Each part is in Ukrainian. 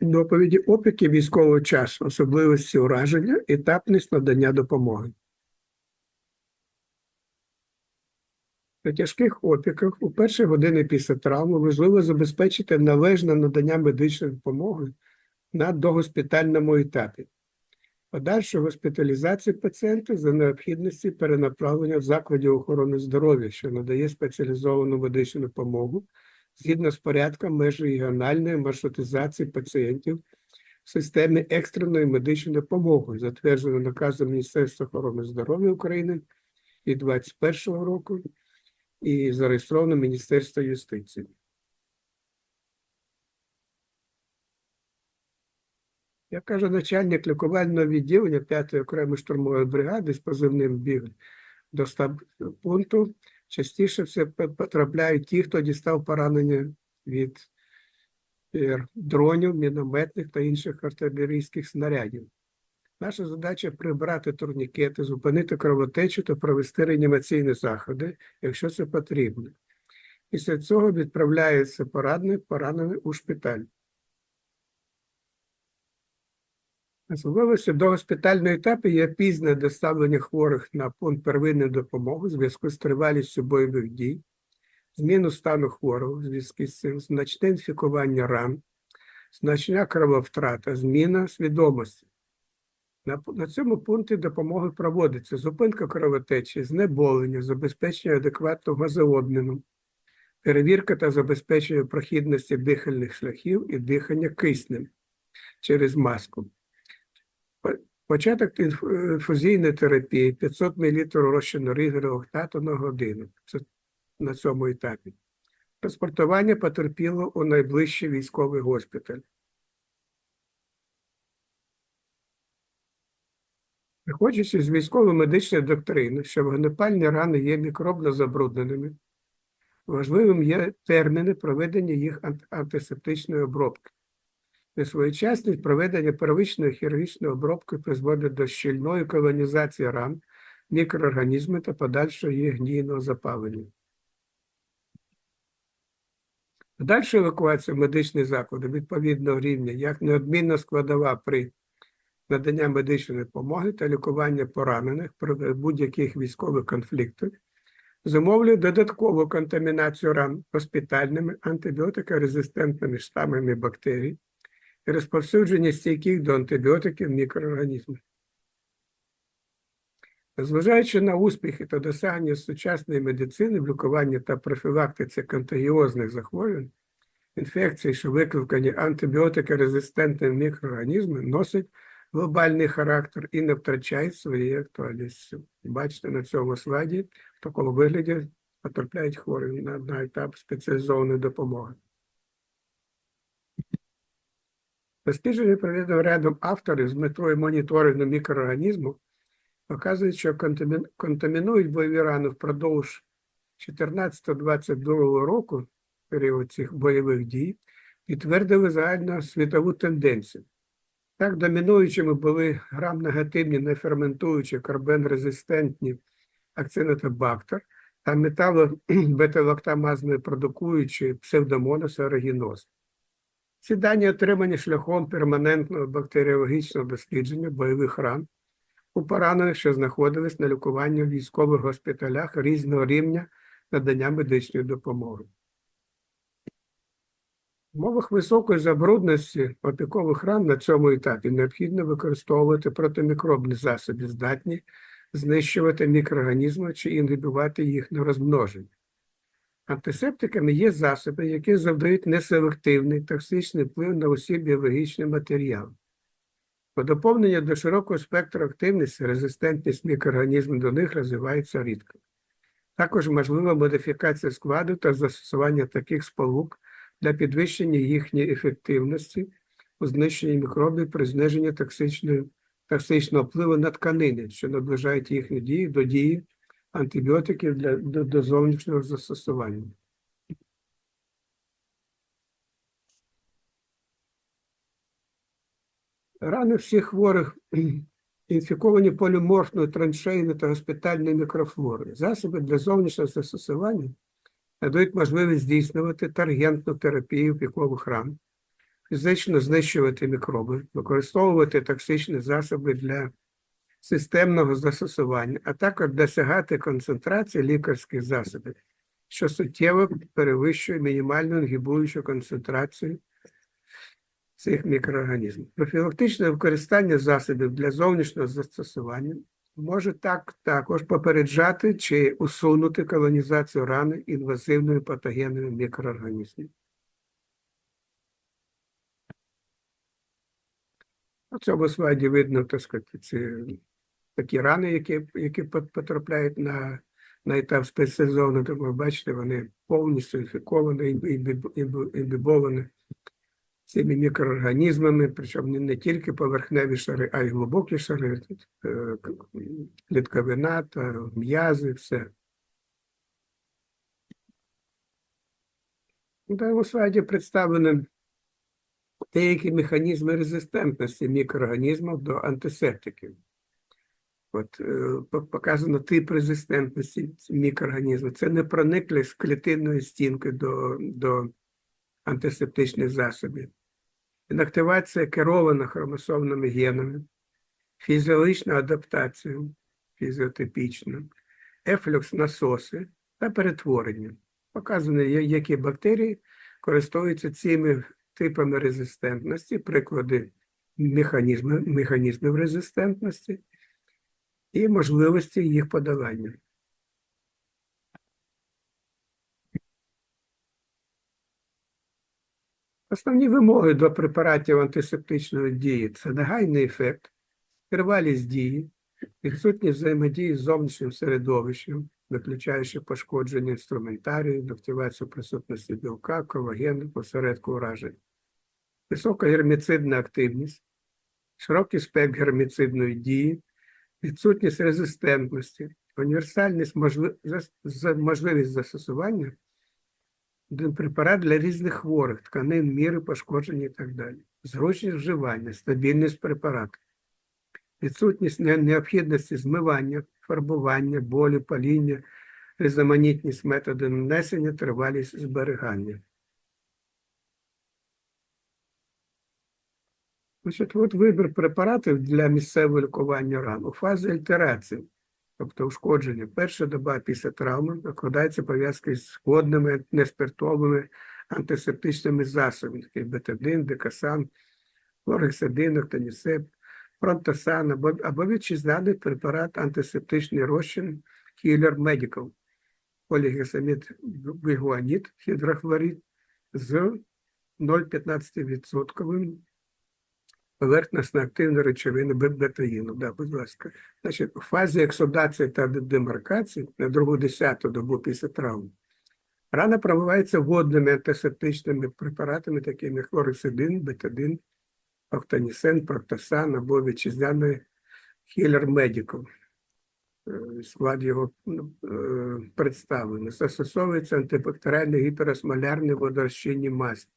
Доповіді опіки військового часу, особливості ураження, етапність надання допомоги. При тяжких опіках у перші години після травми важливо забезпечити належне надання медичної допомоги на догоспітальному етапі. Подальшу госпіталізацію пацієнта за необхідності перенаправлення в закладі охорони здоров'я, що надає спеціалізовану медичну допомогу згідно з порядком межрегіональної маршрутизації пацієнтів в системі екстреної медичної допомоги, затверджено наказом Міністерства охорони здоров'я України від 2021 року і зареєстровано Міністерство юстиції. Я кажу, начальник лікувального відділення 5-ї окремої штурмової бригади з позивним біг до штаб пункту. Частіше все потрапляють ті, хто дістав поранення від е, дронів, мінометних та інших артилерійських снарядів. Наша задача прибрати турнікети, зупинити кровотечу та провести реанімаційні заходи, якщо це потрібно. Після цього відправляється поранений, поранений у шпиталь. Особливостю до госпітального етапу є пізне доставлення хворих на пункт первинної допомоги в зв'язку з тривалістю бойових дій, зміну стану хворого в зв'язку з цим, значне інфікування ран, значна крововтрата, зміна свідомості. На, на цьому пункті допомоги проводиться зупинка кровотечі, знеболення, забезпечення адекватного газообміну, перевірка та забезпечення прохідності дихальних шляхів і дихання киснем через маску. По- Початок інфузійної терапії 500 мл розчину ригелю октату на годину. Це на цьому етапі. Транспортування потерпіло у найближчий військовий госпіталь. Виходячи з військово-медичної доктрини, що вогнепальні рани є мікробно забрудненими, важливим є терміни проведення їх антисептичної обробки. Несвоєчасність проведення первичної хірургічної обробки призводить до щільної колонізації ран, мікроорганізмів та подальшого їх гнійного запалення. Подальша евакуація медичних закладів відповідного рівня як неодмінна складова при надання медичної допомоги та лікування поранених при будь-яких військових конфліктах, зумовлює додаткову контамінацію ран госпітальними антибіотикорезистентними штамами бактерій і розповсюдження стійких до антибіотиків мікроорганізмів. Незважаючи на успіхи та досягнення сучасної медицини в лікуванні та профілактиці контагіозних захворювань, інфекції, що викликані антибіотикорезистентними мікроорганізмами, носять глобальний характер і не втрачають своєї актуальності. Бачите, на цьому слайді в такому вигляді потрапляють хворі на, на етап спеціалізованої допомоги. Дослідження проведено рядом авторів з метою моніторингу мікроорганізму показують, що контамінують бойові рани впродовж 14-22 року, період цих бойових дій, підтвердили загальну світову тенденцію. Так, домінуючими були грам-негативні неферментуючі карбен-резистентні акцинотобактер та метало-беталактамазний продукуючі псевдомонос оригіноз. Ці дані отримані шляхом перманентного бактеріологічного дослідження бойових ран у поранених, що знаходились на лікуванні в військових госпіталях різного рівня надання медичної допомоги. В умовах високої забрудності опікових ран на цьому етапі необхідно використовувати протимікробні засоби, здатні знищувати мікроорганізми чи інгибувати їхнє розмноження. Антисептиками є засоби, які завдають неселективний токсичний вплив на усі біологічні матеріали. По доповненню до широкого спектру активності резистентність мікроорганізмів до них розвивається рідко. Також можлива модифікація складу та застосування таких сполук для підвищення їхньої ефективності у знищенні мікробів при зниженні токсичного впливу на тканини, що наближають їхню дію до дії антибіотиків для, до, до зовнішнього застосування. Рани всіх хворих інфіковані поліморфною траншейною та госпітальною мікрофлорою. Засоби для зовнішнього застосування надають можливість здійснювати таргентну терапію пікових ран, фізично знищувати мікроби, використовувати токсичні засоби для системного застосування, а також досягати концентрації лікарських засобів, що суттєво перевищує мінімальну інгібуючу концентрацію цих мікроорганізмів. Профілактичне використання засобів для зовнішнього застосування може так також попереджати чи усунути колонізацію рани інвазивними патогенними мікроорганізмами. На цьому слайді видно, так сказати, ці такі рани, які, які потрапляють на, на етап спецсезону, тому ви бачите, вони повністю інфіковані, імбі- імбібовані цими мікроорганізмами, причому не, тільки поверхневі шари, а й глибокі шари, е, клітковина та м'язи, все. Даному слайді представлені деякі механізми резистентності мікроорганізмів до антисептиків. От е, показано тип резистентності мікроорганізму. Це непрониклість клітинної стінки до, до антисептичних засобів. Інактивація керована хромосомними генами, фізіологічна адаптація фізіотипічна, ефлюкс насоси та перетворення. Показано, які бактерії користуються цими типами резистентності, приклади механізмів, механізмів резистентності і можливості їх подолання. Основні вимоги до препаратів антисептичної дії це негайний ефект, тривалість дії, відсутність взаємодії з зовнішнім середовищем, виключаючи пошкодження інструментарію, активацію присутності білка, колагену, посередку уражень, висока герміцидна активність, широкий спектр герміцидної дії, відсутність резистентності, універсальність можли... зас- за- можливість застосування препарат для різних хворих, тканин, міри, пошкодження і так далі. Зручність вживання, стабільність препарату, відсутність необхідності змивання, фарбування, болі, паління, різноманітність методу нанесення, тривалість зберігання. Значить, от вибір препаратів для місцевого лікування ран у фазі альтерації, тобто ушкодження. Перша доба після травми накладається пов'язки з сходними неспиртовими антисептичними засобами, такі бетадин, декасан, хлоргексидин, октанісеп, фронтосан або, або вітчизняний препарат антисептичний розчин Killer Medical, полігесамід бігуаніт, гідрохлорид з 0,15% поверхностно активної речовини бетаїну. Да, будь ласка. Значить, у фазі ексодації та демаркації на другу десяту добу після травми рана промивається водними антисептичними препаратами, такими як бетадин, октанісен, проктосан або вітчизняний. Е, Склад його ну, е, представлений. Застосовується антибактеріальний гіперосмолярний водорозчинні масі.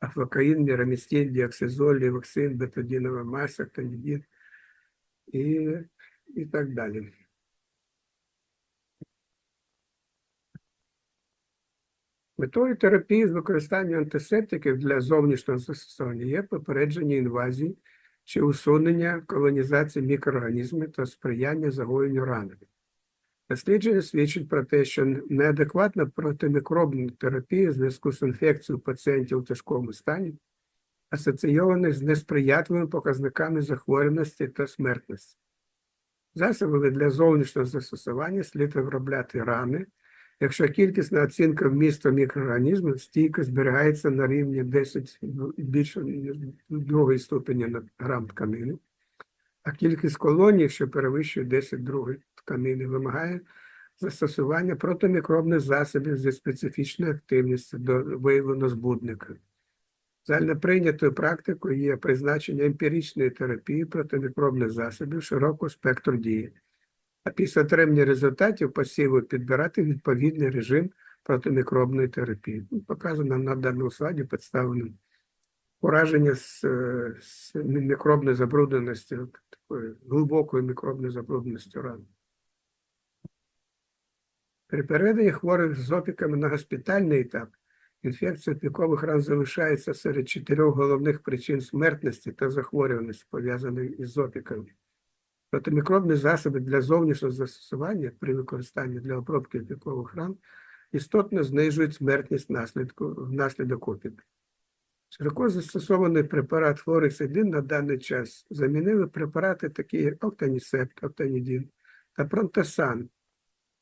Афлокаїн, мірамістин, діоксизоль, лівоксин, бетадінова маса, тонідін і, і так далі. Метою терапії з використанням антисептиків для зовнішнього застосування є попередження інвазії чи усунення колонізації мікроорганізмів та сприяння загоєнню рани. Дослідження свідчить про те, що неадекватна протимікробна терапія в зв'язку з інфекцією пацієнтів у тяжкому стані асоційована з несприятливими показниками захворюваності та смертності. Засоби для зовнішнього застосування слід виробляти рани, якщо кількісна оцінка вмісту мікроорганізмів стійко зберігається на рівні 10 більше другої ступені на грам тканини, а кількість колоній, що перевищує 10 другої тканини, вимагає застосування протимікробних засобів зі специфічною активністю до виявлено збудника. Загально прийнятою практикою є призначення емпіричної терапії протимікробних засобів широкого спектру дії, а після отримання результатів посіву підбирати відповідний режим протимікробної терапії. Ну, Показано на даному слайді представлено ураження з, з мікробною забрудненістю, такою глибокою мікробною забрудненістю ран. При переведенні хворих з опіками на госпітальний етап Інфекція опікових ран залишається серед чотирьох головних причин смертності та захворюваності, пов'язаних із опіками. Протимікробні засоби для зовнішнього застосування при використанні для обробки опікових ран істотно знижують смертність наслідку, внаслідок опіку. Широко застосований препарат флорексидин на даний час замінили препарати, такі як октанісепт, октанідін та пронтосан,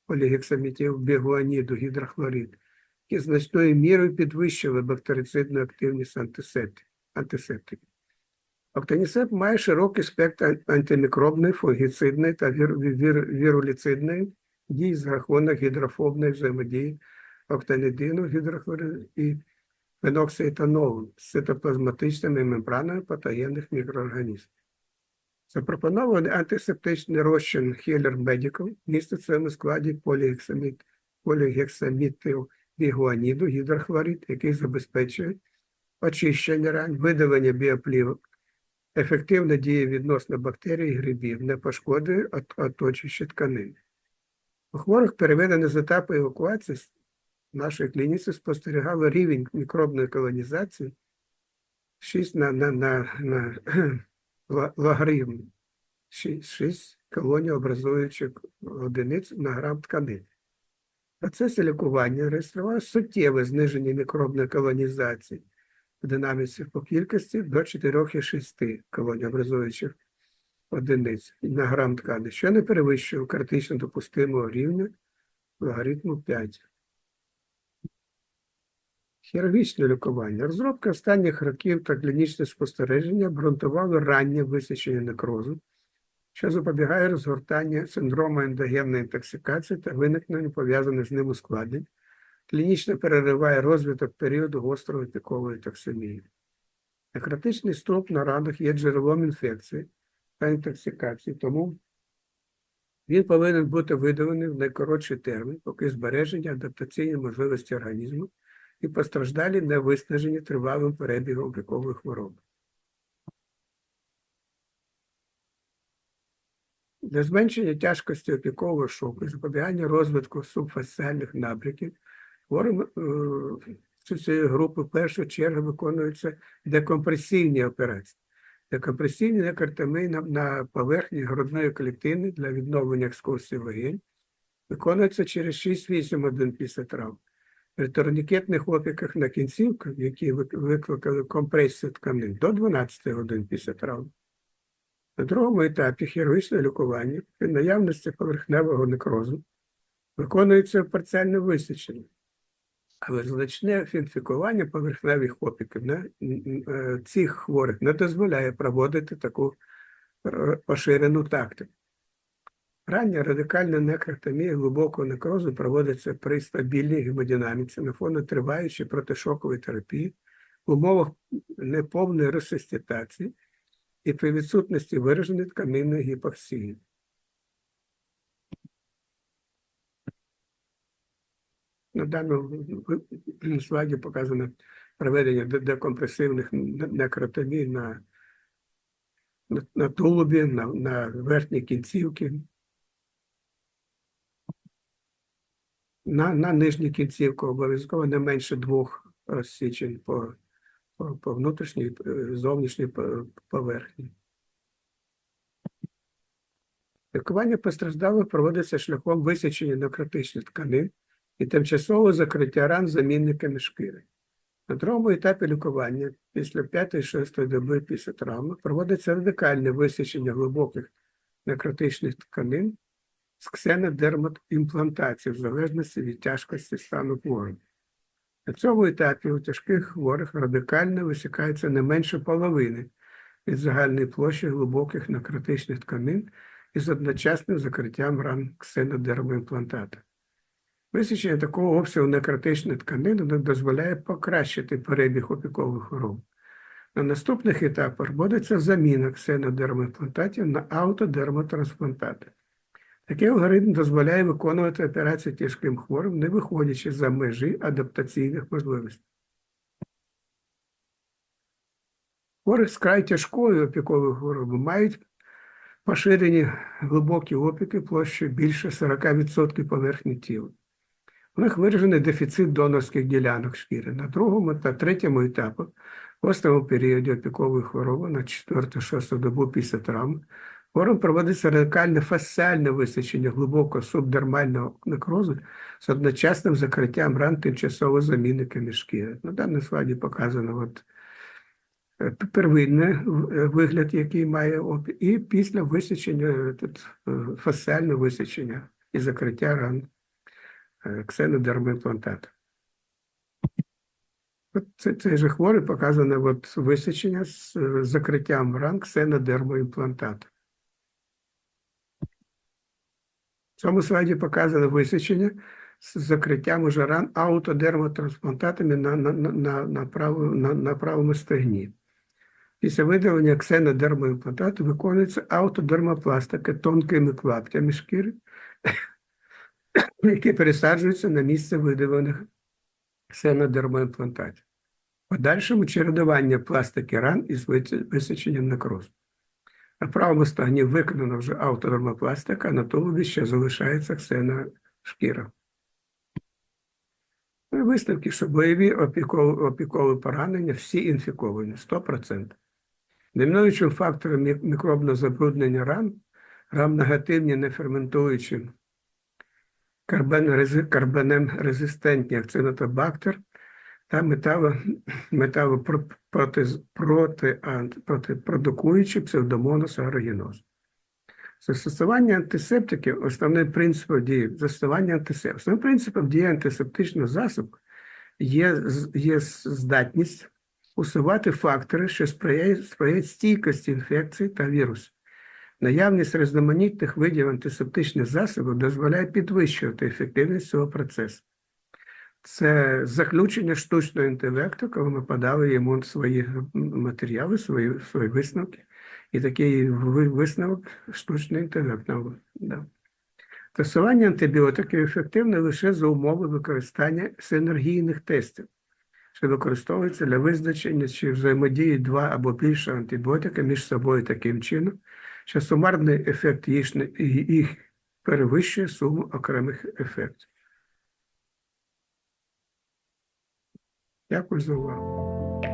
полігексамітів, бігуаніду, гідрохлорид, які значною мірою підвищили бактерицидну активність антисептиків. Октанісеп має широкий спектр антимікробної, фунгіцидної та вір, вір, віруліцидної дій за рахунок гідрофобної взаємодії октанідину, гідрохлориду і феноксиетанолу з цитоплазматичними мембранами патогенних мікроорганізмів. Запропонований антисептичний розчин Healer Medical містить в своєму складі полігексамід, полігексамітил бігуаніду, гідрохлорид, який забезпечує очищення ран, видалення біоплівок, ефективна дія відносно бактерій і грибів, не пошкоджує от- оточуючі тканини. У хворих, переведених з етапу евакуації, в нашій клініці спостерігали рівень мікробної колонізації 6 на, на, на, на ла- логарифм, 6, 6 колоній образуючих одиниць на грам тканин. В процесі лікування реєстрував суттєве зниження мікробної колонізації в динаміці по кількості до 4,6 колоній образуючих одиниць на грам ткани, що не перевищує критично допустимого рівня логарифму 5. Хірургічне лікування. Розробка останніх років та клінічне спостереження обґрунтували раннє висічення некрозу, що запобігає розгортанню синдрому ендогенної інтоксикації та виникненню пов'язаних з ним ускладнень, клінічно перериває розвиток періоду гострої пікової токсемії. Некротичний стовп на ранах є джерелом інфекції та інтоксикації, тому він повинен бути видалений в найкоротший термін, поки збереження адаптаційної можливості організму і постраждалі не виснажені тривалим перебігом пікової хвороби. Для зменшення тяжкості опікового шоку і запобігання розвитку субфасціальних набряків хворим е, цієї групи в першу чергу виконуються декомпресійні операції. Декомпресійні некартами на, поверхні грудної клітини для відновлення екскурсії легень виконуються через 6-8 годин після травм. При турнікетних опіках на кінцівках, які викликали компресію тканин до 12 годин після травм. На другому етапі хірургічного лікування при наявності поверхневого некрозу виконується парціальне висічення, але значне інфікування поверхневих опіків на е, цих хворих не дозволяє проводити таку е, поширену тактику. Рання радикальна некротомія глибокого некрозу проводиться при стабільній гемодинаміці на фоні триваючої протишокової терапії в умовах неповної ресиститації і при відсутності вираженої тканинної гіпоксії. На даному слайді показано проведення декомпресивних некротомій на, на, на тулубі, на, на верхній кінцівці, на, на нижній кінцівку обов'язково не менше двох розсічень по, по, по внутрішній е, зовнішній поверхні. Лікування постраждалих проводиться шляхом висічення некротичних тканин і тимчасового закриття ран замінниками шкіри. На другому етапі лікування після 5-6 доби після травми проводиться радикальне висічення глибоких некротичних тканин з ксенодермотімплантації в залежності від тяжкості стану хворого. На цьому етапі у тяжких хворих радикально висікається не менше половини від загальної площі глибоких некротичних тканин із одночасним закриттям ран ксенодермоімплантата. Висічення такого обсягу некротичної тканини дозволяє покращити перебіг опікових хвороб. На наступних етапах вводиться заміна ксенодермоімплантатів на аутодермотрансплантати. Такий алгоритм дозволяє виконувати операції тяжким хворим, не виходячи за межі адаптаційних можливостей. Хворих з край тяжкої опікової хвороби мають поширені глибокі опіки площею більше 40% поверхні тіла. У них виражений дефіцит донорських ділянок шкіри. На другому та третьому етапах, в гострому періоді опікової хвороби на 4-6 добу після травми, хворим проводиться радикальне фасціальне висічення глибокого субдермального некрозу з одночасним закриттям ран тимчасово замінниками шкіри. На даному слайді показано от, е, первинний е, вигляд, який має опі, і після висічення, е, фасціальне висічення і закриття ран ксенодермоімплантату. Це, цей же хворий показане от висічення з закриттям ран ксенодермоімплантату. В цьому слайді показано висічення з закриттям уже ран аутодермотрансплантатами на, на, на, на, на, право, на, на правому стегні. Після видалення ксенодермоімплантату виконується аутодермопластика тонкими клаптями шкіри, які пересаджуються на місце видалених ксенодермоімплантатів. Подальшому чередування пластики ран із вис- висіченням некрозу. На правому стегні виконана вже аутодермопластика, а на тулубі ще залишається ксена шкіра. Ну, Висновки, що бойові опікові, поранення всі інфіковані 100%. Домінуючим фактором мікробного забруднення ран, ран негативні неферментуючі карбен- карбонем резистентні акцинотобактер та метало, металопроти, проти, аерогеноз. Застосування антисептиків основний принцип дії застосування антисептиків. Основним принципом дії антисептичного засобу є, є здатність усувати фактори, що сприяють, сприяють стійкості інфекцій та вірусів. Наявність різноманітних видів антисептичних засобів дозволяє підвищувати ефективність цього процесу. Це заключення штучного інтелекту, коли ми подали йому свої матеріали, свої, свої висновки. І такий висновок штучний інтелект. нам дав. Тестування антибіотиків ефективне лише за умови використання синергійних тестів, що використовуються для визначення, чи взаємодіють два або більше антибіотика між собою таким чином, що сумарний ефект їх перевищує суму окремих ефектів. Até a próxima.